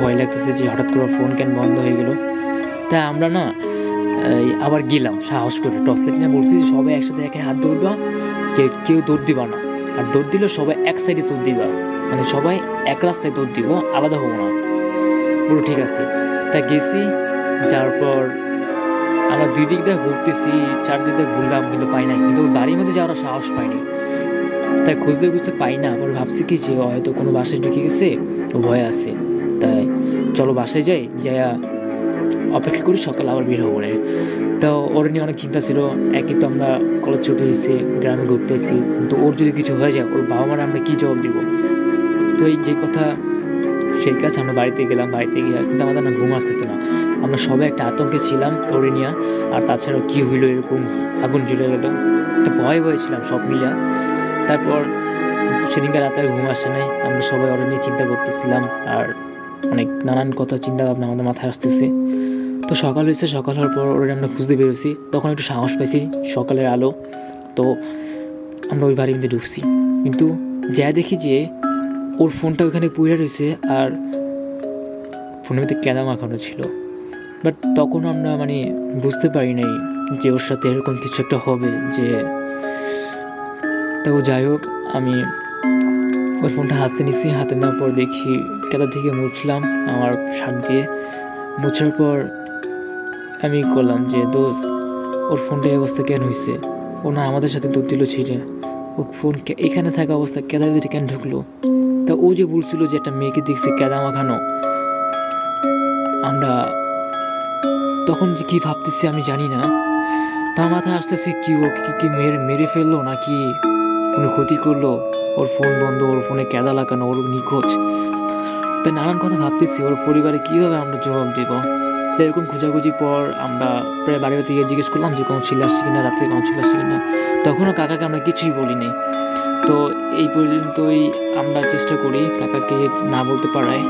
ভয় লাগতেছে যে হঠাৎ করে ফোন কেন বন্ধ হয়ে গেল। তাই আমরা না আবার গেলাম, সাহস করে টর্চ লাইট নিয়ে বলছি যে সবাই একসাথে একে হাত দৌড়বা কেউ কেউ দৌড় দিবা না। আর দৌড় দিলে সবাই এক সাইডে দৌড় দিবা। মানে সবাই এক রাস্তায় দৌড় দিব, আলাদা হব না। পুরো ঠিক আছে। তা গেছি যার পর আমরা দুই দিক দিয়ে ঘুরতেছি চারদিক দিয়ে ঘুরলাম, কিন্তু পাই না কিন্তু বাড়ির মধ্যে যাওয়ার সাহস পাইনি। তাই খুঁজতে খুঁজতে পাই না, পরে ভাবছি কি যে হয়তো কোনো বাসায় ঢুকে গেছে, ভয় আছে। তাই চলো বাসায় যাই, যাইয়া অপেক্ষা করি, সকালে আবার বের হব তো ওর নিয়ে অনেক চিন্তা ছিল, একই তো আমরা কলেজ ছুটি হয়েছে, গ্রামে ঘুরতেছি তো ওর যদি কিছু হয়ে যায়, ওর বাবা মারা আমরা কী জবাব দিব? তো এই যে কথা, সেই কাজ আমরা বাড়িতে গেলাম, বাড়িতে গিয়ে, কিন্তু আমাদের না ঘুম আসতেছে না। আমরা সবাই একটা আতঙ্কে ছিলাম ওরে নিয়ে, আর তাছাড়াও কী হইল এরকম আগুন জ্বলে গেল। একটা ভয় ভয় ছিলাম সব মিলিয়া। তারপর সেদিনকার রাতে ঘুম আসে নাই, আমরা সবাই ওরা নিয়ে চিন্তা করতেছিলাম, আর অনেক নানান কথা চিন্তা ভাবনা আমাদের মাথায় আসতেছে। তো সকাল হয়েছে, সকাল হওয়ার পর ওরা আমরা খুঁজতে বেরোছি। তখন একটু সাহস পাইছি সকালের আলো। তো আমরা ওই বাড়ির মধ্যে ঢুকছি। কিন্তু যা দেখি যে ওর ফোনটা ওখানে পুড়ে রয়েছে আর ফোনের মধ্যে কেদা মাখানো ছিল। বাট তখন আমরা মানে বুঝতে পারি নাই যে ওর সাথে এরকম কিছু একটা হবে যে, তো যাই হোক, আমি ওর ফোনটা হাতে নিছি, হাতে নেওয়ার পর দেখি কেদা থেকে মুছলাম আমার শার্ট দিয়ে। মুছার পর আমি করলাম যে, দোস্ত, ওর ফোনটা এই অবস্থা কেন হয়েছে ও না আমাদের সাথে দৌড় দিল ছিঁড়ে। ও ফোন এখানে থাকা অবস্থা কেদা ভিতরে কেন ঢুকলো? তা ও যে বলছিল যে একটা মেয়েকে দেখছে কেদা মাখানো, আমরা তখন যে কী ভাবতেছি আমি জানি না। তার মাথায় আসতেছে কি ও কি মেরে মেরে ফেলল নাকি কোনো ক্ষতি করল? ওর ফোন বন্ধ, ওর ফোনে ক্যাদা লাগানো, ওর নিখোঁজ। তাই নানান কথা ভাবতেছি, ওর পরিবারে কীভাবে আমরা জবাব দেব? এরকম খোঁজাখুঁজি পর আমরা প্রায় বাড়ি বাড়িতে গিয়ে জিজ্ঞেস করলাম যে কোনো ছেলে আসছে কিনা, রাত্রে কোনো ছেলে আসছে কিনা। তখনও কাকাকে আমরা কিছুই বলিনি। তো এই পর্যন্তই আমরা চেষ্টা করি কাকাকে না বলতে পারায়।